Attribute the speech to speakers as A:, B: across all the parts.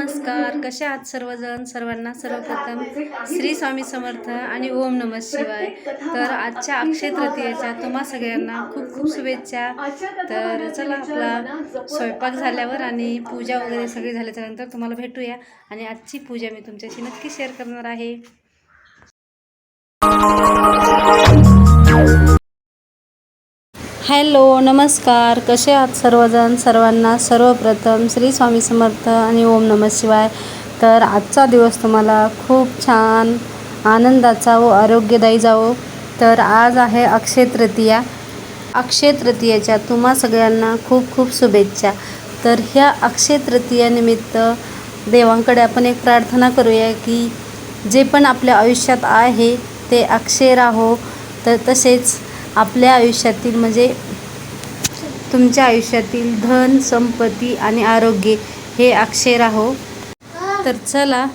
A: नमस्कार. कसे आहात सर्वजण? सर्वांना सर्वप्रथम श्री स्वामी समर्थ आणि ओम नम शिवाय. तर आजच्या अक्षय तृतीयेच्या तुम्हा सगळ्यांना खूप खूप शुभेच्छा. तर चला आपला स्वयंपाक झाल्यावर आणि पूजा वगैरे सगळी झाल्याच्यानंतर तुम्हाला भेटूया. आणि आजची पूजा मी तुमच्याशी नक्की शेअर करणार आहे. हॅलो नमस्कार. कसे आहात सर्वजण? सर्वांना सर्वप्रथम श्री स्वामी समर्थ आणि ओम नम शिवाय. तर आजचा दिवस तुम्हाला खूप छान आनंदाचा व आरोग्यदायी जावो. तर आज आहे अक्षय तृतीया. अक्षय तृतीयेच्या तुम्हा सगळ्यांना खूप खूप शुभेच्छा. तर ह्या अक्षय तृतीयानिमित्त देवांकडे आपण एक प्रार्थना करूया की जे पण आपल्या आयुष्यात आहे ते अक्षय राहो. तर तसेच आपल्या आयुष्यातील म्हणजे तुमच्या आयुष्यातील धन संपत्ती आणि आरोग्य हे अक्षय राहो तर चला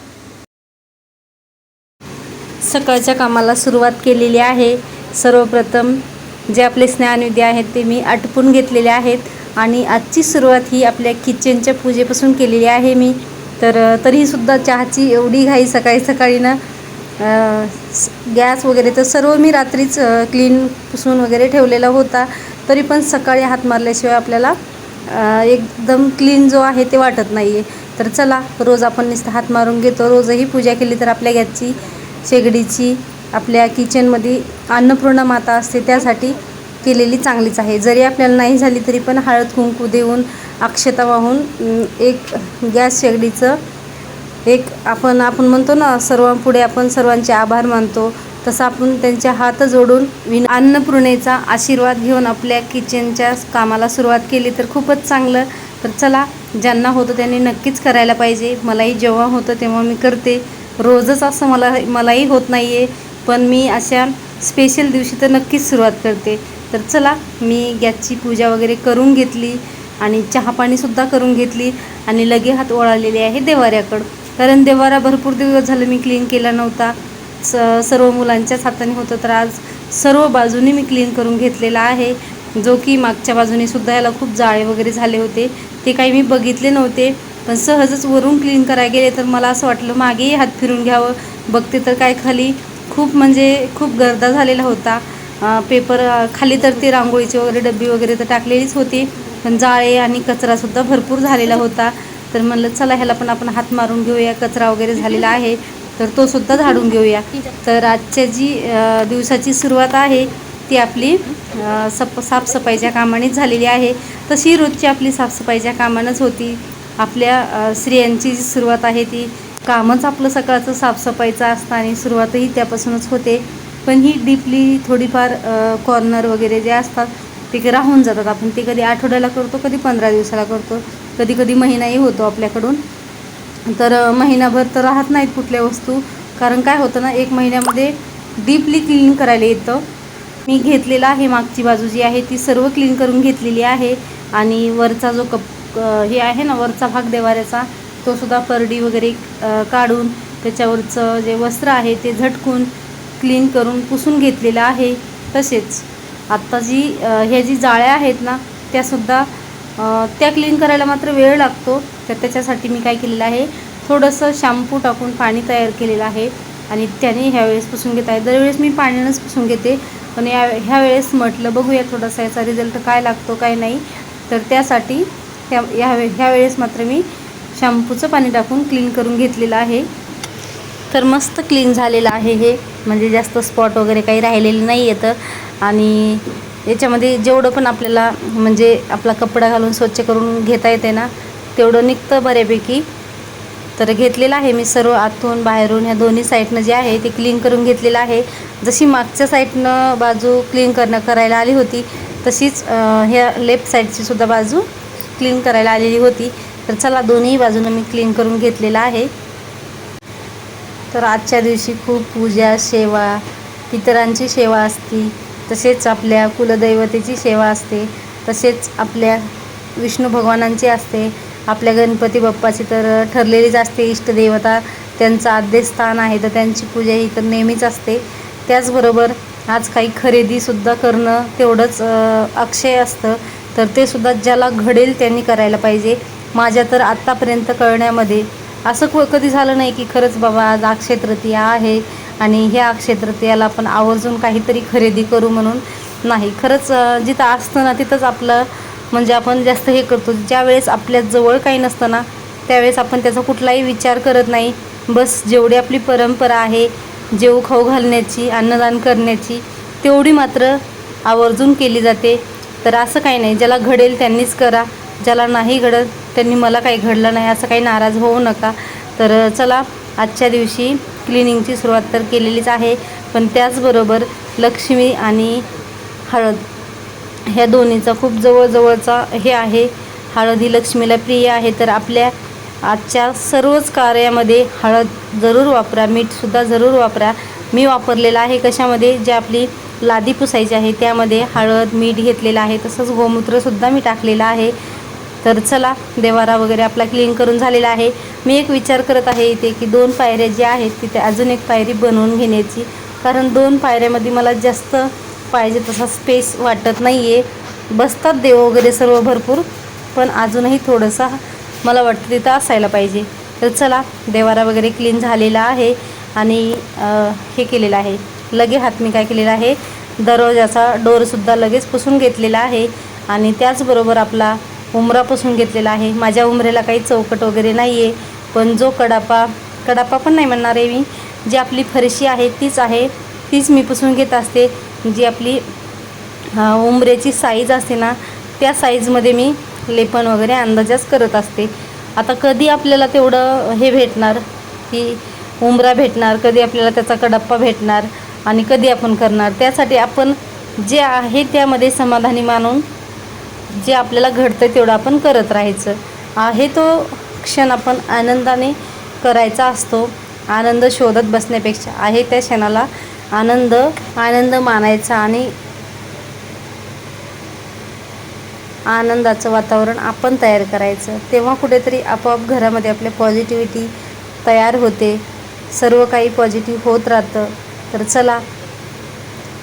A: सकाळच्या कामाला सुरुवात केलेली आहे. सर्वप्रथम जे आपले स्नानविधी आहेत ते मी आटपून घेतलेले आहेत आणि आजची सुरुवात ही आपल्या किचनच्या पूजेपासून केलेली आहे मी. तर तरीसुद्धा चहाची एवढी घाई सकाळी सकाळी ना गॅस वगैरे तर सर्व मी रात्रीच क्लीन पुसून वगैरे ठेवलेला होता. तरी पण सकाळी हात मारल्याशिवाय आपल्याला एकदम क्लीन जो आहे ते वाटत नाही आहे तर चला रोज आपण नुसतं हात मारून घेतो. रोजही पूजा केली तर आपल्या गॅसची शेगडीची आपल्या किचनमध्ये अन्नपूर्णा माता असते त्यासाठी केलेली चांगलीच आहे. जरी आपल्याला नाही झाली तरी पण हळद कुंकू देऊन अक्षता वाहून एक गॅस शेगडीचं एक आपण आपण म्हणतो ना सर्वांपुढे आपण सर्वांचे आभार मानतो. तसं आपण त्यांच्या हात जोडून विन अन्नपूर्णेचा आशीर्वाद घेऊन आपल्या किचनच्या कामाला सुरुवात केली तर खूपच चांगलं. तर चला ज्यांना होतं त्यांनी नक्कीच करायला पाहिजे. मलाही जेव्हा होतं तेव्हा मी करते. रोजच असं मला मलाही होत नाही आहे पण मी अशा स्पेशल दिवशी तर नक्कीच सुरुवात करते. तर चला मी गॅसची पूजा वगैरे करून घेतली आणि चहापाणीसुद्धा करून घेतली आणि लगे हात ओळालेले आहे देवाऱ्याकडं. कारण देवारा भरपूर दिवस झालं मी क्लीन केला नव्हता. स सर्व मुलांच्याच हाताने होतं. तर आज सर्व बाजूनी मी क्लीन करून घेतलेला आहे. जो की मागच्या बाजूने सुद्धा याला खूप जाळे वगैरे झाले होते. ते काही मी बघितले नव्हते. पण सहजच वरून क्लीन करायला गेले तर मला असं वाटलं मागेही हात फिरून घ्यावं. बघते तर काय खाली खूप म्हणजे खूप गर्दा झालेला होता. पेपर खाली तर ते रांगोळीची वगैरे डब्बी वगैरे तर टाकलेलीच होती. पण जाळे आणि कचरासुद्धा भरपूर झालेला होता. तर म्हणलं चला ह्याला पण आपण हात मारून घेऊया कचरा वगैरे झालेला आहे तर तो सुद्धा झाडून घेऊया. तर आजच्या जी दिवसाची सुरुवात आहे ती आपली सप साफसफाईच्या कामानेच झालेली आहे. तशी रोजची आपली साफसफाईच्या कामानंच होती. आपल्या स्त्रियांची जी सुरुवात आहे ती कामच आपलं सकाळचं साफसफाईचं असतं आणि सुरुवातही त्यापासूनच होते. पण ही डीपली थोडीफार कॉर्नर वगैरे जे असतात ते राहून जातात. आपण ते कधी आठवड्याला करतो कधी पंधरा दिवसाला करतो. कधी कधी महिनाही होतो आपल्याकडून. तर महिनाभर तर राहत नाहीत कुठल्या वस्तू. कारण काय होतं ना एक महिन्यामध्ये डीपली क्लीन करायला येतं. मी घेतलेला आहे मागची बाजू जी आहे ती सर्व क्लीन करून घेतलेली आहे. आणि वरचा जो कप हे आहे ना वरचा भाग देवाऱ्याचा तो सुद्धा परडी वगैरे काढून त्याच्यावरचं जे वस्त्र आहे ते झटकून क्लीन करून पुसून घेतलेलं आहे तसेच. आत्ता जी ह्या जी जाळ्या आहेत ना त्यासुद्धा त्या क्लीन करायला मात्र वेळ लागतो. तर त्याच्यासाठी मी काय केलेलं आहे थोडंसं शॅम्पू टाकून पाणी तयार केलेलं आहे. आणि त्याने ह्यावेळेस पुसून घेत आहे. दरवेळेस मी पाण्यानंच पुसून घेते. पण या ह्या वेळेस म्हटलं बघूया थोडासा याचा रिझल्ट काय लागतो काय नाही. तर त्यासाठी त्या ह्या ह्या वेळेस मात्र मी शॅम्पूचं पाणी टाकून क्लीन करून घेतलेलं आहे. तर मस्त क्लीन झालेलं आहे हे. म्हणजे जास्त स्पॉट वगैरे काही राहिलेले नाही येतं आणि याच्यामध्ये जेवढं पण आपल्याला म्हणजे आपला कपडा घालून स्वच्छ करून घेता येते ना तेवढं निघतं बऱ्यापैकी. तर घेतलेलं आहे मी सर्व आतून बाहेरून ह्या दोन्ही साईडनं जे आहे ते क्लीन करून घेतलेलं आहे. जशी मागच्या साईडनं बाजू क्लीन करणं करायला आली होती तशीच ह्या लेफ्ट साईडची सुद्धा बाजू क्लीन करायला आलेली होती. तर चला दोन्ही बाजूनं मी क्लीन करून घेतलेलं आहे. तर आजच्या दिवशी खूप पूजा सेवा पितरांची सेवा असते. तसेच आपल्या कुलदैवतेची सेवा असते. तसेच आपल्या विष्णू भगवानांची असते. आपल्या गणपती बाप्पाची तर ठरलेलीच असते. इष्टदेवता त्यांचं आद्यस्थान आहे तर त्यांची पूजा ही तर नेहमीच असते. त्याचबरोबर आज काही खरेदीसुद्धा करणं तेवढंच अक्षय असतं. तर ते सुद्धा ज्याला घडेल त्यांनी करायला पाहिजे. माझ्या तर आत्तापर्यंत कळण्यामध्ये असं क कधी झालं नाही की खरंच बाबा आज अक्षय तृतीया आहे. आणि ह्या अक्षय आपण आवर्जून काहीतरी खरेदी करू म्हणून नाही. खरंच जिथं असतं ना तिथंच आपलं म्हणजे आपण जास्त हे करतो. ज्यावेळेस आपल्या जवळ काही नसतं ना त्यावेळेस आपण त्याचा कुठलाही विचार करत नाही. बस जेवढी आपली परंपरा आहे जेऊ खाऊ घालण्याची अन्नदान करण्याची तेवढी मात्र आवर्जून केली जाते. तर असं काही नाही. ज्याला घडेल त्यांनीच करा. ज्याला नाही घडत त्यांनी मला काही घडलं नाही असं काही नाराज होऊ नका. तर चला आजच्या दिवशी क्लिनिंगची सुरुवात तर केलेलीच आहे पण त्याचबरोबर लक्ष्मी आणि हळद ह्या दोन्हीचा खूप जवळजवळचा हे आहे. हळद ही लक्ष्मीला प्रिय आहे तर आपल्या आजच्या सर्वच कार्यामध्ये हळद जरूर वापरा मीठसुद्धा जरूर वापरा. मी वापरलेलं आहे कशामध्ये? जे आपली लादी पुसायची आहे त्यामध्ये हळद मीठ घेतलेलं आहे तसंच गोमूत्रसुद्धा मी टाकलेलं आहे. तर चला देवारा वगैरे आपला क्लीन करून झालेला आहे. मी एक विचार करत आहे इथे की दोन पायऱ्या ज्या आहेत तिथे अजून एक पायरी बनवून घेण्याची. कारण दोन पायऱ्यामध्ये मला जास्त पाहिजे तसा स्पेस वाटत नाही आहे बसतात देव वगैरे सर्व भरपूर पण अजूनही थोडंसं मला वाटतं तिथं असायला पाहिजे. तर चला देवारा वगैरे क्लीन झालेला आहे आणि हे केलेलं आहे. लगे हात मी काय केलेलं आहे? दरवाजाचा डोरसुद्धा लगेच पुसून घेतलेला आहे. आणि त्याचबरोबर आपला उमरापासून घेतलेला आहे. माझ्या उमरेला काही चौकट वगैरे नाही आहे पण जो कडापा कडापा पण नाही म्हणणार आहे मी. जी आपली फरशी आहे तीच आहे. तीच मी पुसून घेत असते. जी आपली उमरेची साईज असते ना त्या साईजमध्ये मी लेपन वगैरे अंदाजाच करत असते. आता कधी आपल्याला तेवढं हे भेटणार की उंबरा भेटणार कधी आपल्याला त्याचा कडप्पा भेटणार आणि कधी आपण करणार त्यासाठी आपण जे आहे त्यामध्ये समाधानी मानून जे आपल्याला घडतं तेवढं आपण करत राहायचं. आहे तो क्षण आपण आनंदाने करायचा असतो. आनंद शोधत बसण्यापेक्षा आहे त्या क्षणाला आनंद आनंद मानायचा आणि आनंदाचं वातावरण आपण तयार करायचं. तेव्हा कुठेतरी आपोआप घरामध्ये आपल्या पॉझिटिव्हिटी तयार होते. सर्व काही पॉझिटिव्ह होत राहतं. तर चला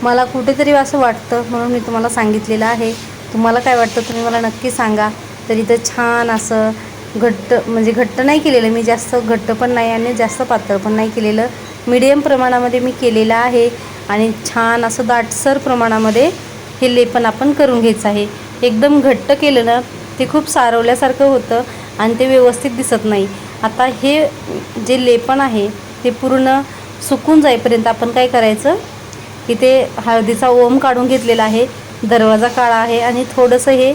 A: मला कुठेतरी असं वाटतं म्हणून मी तुम्हाला सांगितलेलं आहे. तुम्हाला काय वाटतं? तुम्ही मला नक्की सांगा. तर इथं छान असं घट्ट म्हणजे घट्ट नाही केलेलं. मी जास्त घट्ट पण नाही आणि जास्त पातळ पण नाही केलेलं. मीडियम प्रमाणामध्ये मी केलेलं आहे. आणि छान असं दाटसर प्रमाणामध्ये हे लेपन आपण करून घ्यायचं आहे. एकदम घट्ट केलं ना ते खूप सारवल्यासारखं होतं आणि ते व्यवस्थित दिसत नाही. आता हे जे लेपन आहे ते पूर्ण सुकून जाईपर्यंत आपण काय करायचं? इथे हळदीचा ओम काढून घेतलेला आहे. दरवाजा काळा आहे आणि थोडंसं हे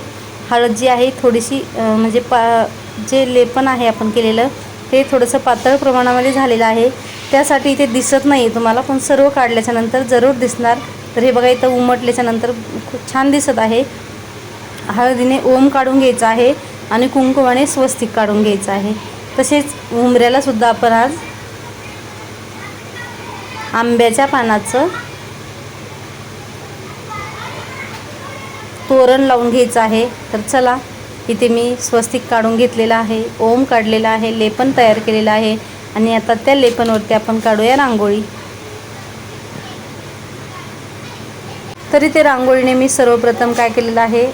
A: हळद जी आहे थोडीशी म्हणजे पा जे लेपन आहे आपण केलेलं ते थोडंसं पातळ प्रमाणामध्ये झालेलं आहे. त्यासाठी इथे दिसत नाही आहे तुम्हाला पण सर्व काढल्याच्यानंतर जरूर दिसणार. तर हे बघा इथं उमटल्याच्या नंतर खूप छान दिसत आहे. हळदीने ओम काढून घ्यायचं आहे आणि कुंकुमाने स्वस्तिक काढून घ्यायचं आहे. तसेच उमऱ्यालासुद्धा आपण आज आंब्याच्या पानाचं तोरण लावून घ्यायचं आहे. तर चला इथे मी स्वस्तिक काढून घेतलेलं आहे ओम काढलेला आहे लेपन तयार केलेलं आहे आणि आता त्या लेपनवरती आपण काढूया रांगोळी. तरी ते रांगोळीने मी सर्वप्रथम काय केलेलं आहे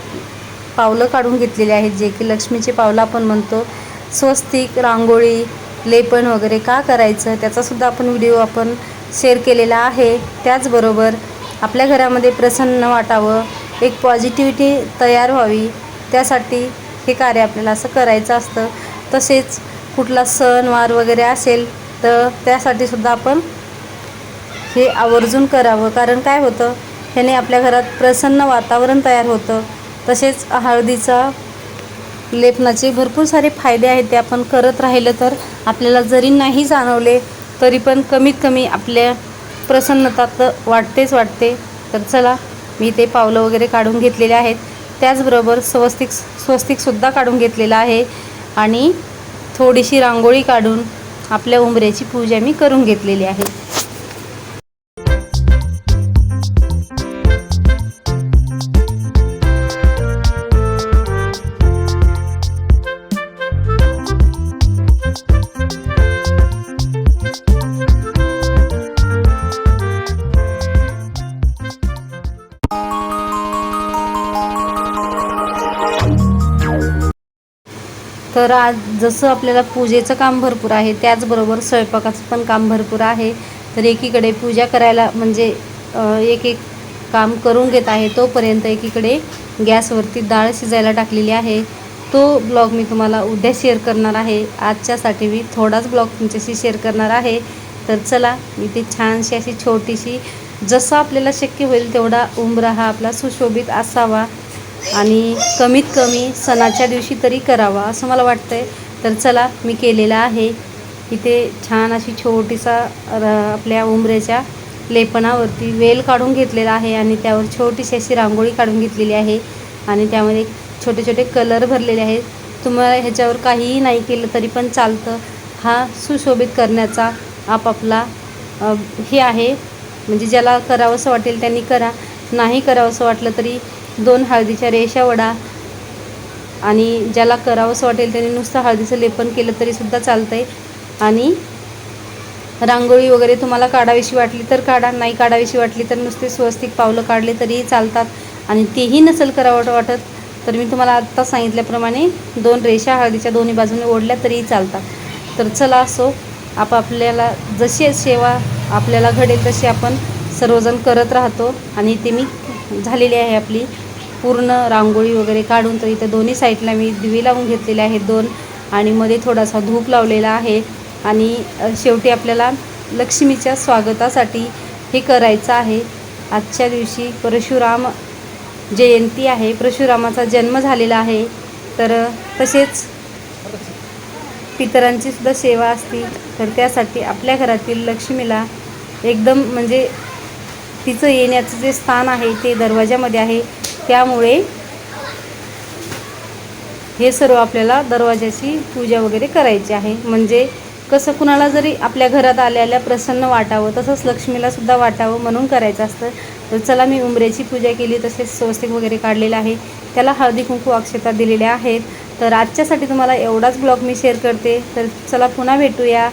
A: पावलं काढून घेतलेली आहेत जे की लक्ष्मीची पावलं आपण म्हणतो. स्वस्तिक रांगोळी लेपन वगैरे का करायचं त्याचासुद्धा आपण व्हिडिओ आपण शेअर केलेला आहे. त्याचबरोबर आपल्या घरामध्ये प्रसन्न वाटावं एक पॉझिटिव्हिटी तयार व्हावी. त्यासाठी हे कार्य आपल्याला असं करायचं असतं. तसेच कुठला सणवार वगैरे असेल तर त्यासाठी सुद्धा आपण हे आवर्जून करावं. कारण काय होतं? ह्याने आपल्या घरात प्रसन्न वातावरण तयार होतं. तसेच हळदीचा लेपनाचे भरपूर सारे फायदे आहेत. ते आपण करत राहिलं तर आपल्याला जरी नाही जाणवले तरी पण कमीत कमी आपल्या प्रसन्नता तर वाटतेच वाटते. तर चला मी ते पावलं वगैरे काढून घेतलेले आहेत. त्याचबरोबर स्वस्तिक स्वस्तिकसुद्धा काढून घेतलेलं आहे. आणि थोडीशी रांगोळी काढून आपल्या उंबऱ्याची पूजा मी करून घेतलेली आहे. तर आज जसं आपल्याला पूजेचं काम भरपूर आहे त्याचबरोबर स्वयंपाकाचं पण काम भरपूर आहे. तर एकीकडे पूजा करायला म्हणजे एक एक काम करून घेत आहे तोपर्यंत एकीकडे गॅसवरती डाळ शिजायला टाकलेली आहे. तो ब्लॉग मी तुम्हाला उद्या शेअर करणार आहे. आजच्यासाठी मी थोडाच ब्लॉग तुमच्याशी शेअर करणार आहे. तर चला इथे छानशी अशी छोटीशी जसं आपल्याला शक्य होईल तेवढा उंबरा हा आपला सुशोभित असावा. आणि कमीत कमी सणाच्या दिवशी तरी करावा असं मला वाटतंय. तर चला मी केलेला आहे. इथे छान अशी छोटीसा र आपल्या उंबऱ्याच्या लेपणावरती वेल काढून घेतलेला आहे आणि त्यावर छोटीशी अशी रांगोळी काढून घेतलेली आहे आणि त्यामध्ये छोटे छोटे कलर भरलेले आहेत. तुम्हाला ह्याच्यावर काहीही नाही केलं तरी पण चालतं. हा सुशोभित करण्याचा आपापला हे आहे. म्हणजे ज्याला करावंसं वाटेल त्यांनी करा नाही करावंसं वाटलं तरी दोन हळदीच्या रेषा वडा आणि ज्याला करावंसं वाटेल त्याने नुसतं हळदीचं लेपन केलं तरीसुद्धा चालतं आहे आणि रांगोळी वगैरे तुम्हाला काढावीशी वाटली तर काढा नाही काढावीशी वाटली तर नुसते स्वस्तिक पावलं काढले तरीही चालतात. आणि तेही नसेल करावं वाटत तर मी तुम्हाला आत्ता सांगितल्याप्रमाणे दोन रेषा हळदीच्या दोन्ही बाजूने ओढल्या तरीही चालतात. तर चला असो आपापल्याला जशी सेवा आपल्याला घडेल तशी आपण सर्वजण करत राहतो. आणि ते मी झालेली आहे आपली. पूर्ण रांगोळी वगैरे काढून तर इथं दोन्ही साईडला मी दिवे लावून घेतलेले आहेत दोन. आणि मध्ये थोडासा धूप लावलेला आहे. आणि शेवटी आपल्याला लक्ष्मीच्या स्वागतासाठी हे करायचं आहे. आजच्या दिवशी परशुराम जयंती आहे. परशुरामाचा जन्म झालेला आहे. तर तसेच पितरांची सुद्धा सेवा असती. तर त्यासाठी आपल्या घरातील लक्ष्मीला एकदम म्हणजे तिचं येण्याचं जे स्थान आहे ते दरवाजामध्ये आहे. त्यामुळे हे सर्व आपल्याला दरवाजाची पूजा वगैरे करायची आहे. म्हणजे कसं कुणाला जरी आपल्या घरात आल्याला प्रसन्न वाटावं तसंच लक्ष्मीला सुद्धा वाटावं म्हणून करायचं असतं. तर चला मी उंबऱ्याची पूजा केली तसेच स्वस्तिक वगैरे काढलेलं आहे. त्याला हळदी कुंकू अक्षता दिलेल्या आहेत. तर आजच्यासाठी तुम्हाला एवढाच ब्लॉग मी शेअर करते. तर चला पुन्हा भेटूया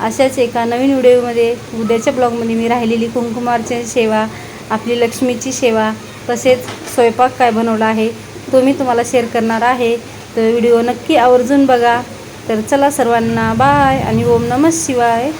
A: अशाच एका नवीन व्हिडिओमध्ये. उद्याच्या ब्लॉगमध्ये मी राहिलेली कुंकुमारची सेवा आपली लक्ष्मीची सेवा तसेच स्वयंपाक काय बनवला आहे तो मी तुम्हाला शेअर करणार आहे. तर व्हिडिओ नक्की आवर्जून बघा. तर चला सर्वांना बाय आणि ओम नमः शिवाय.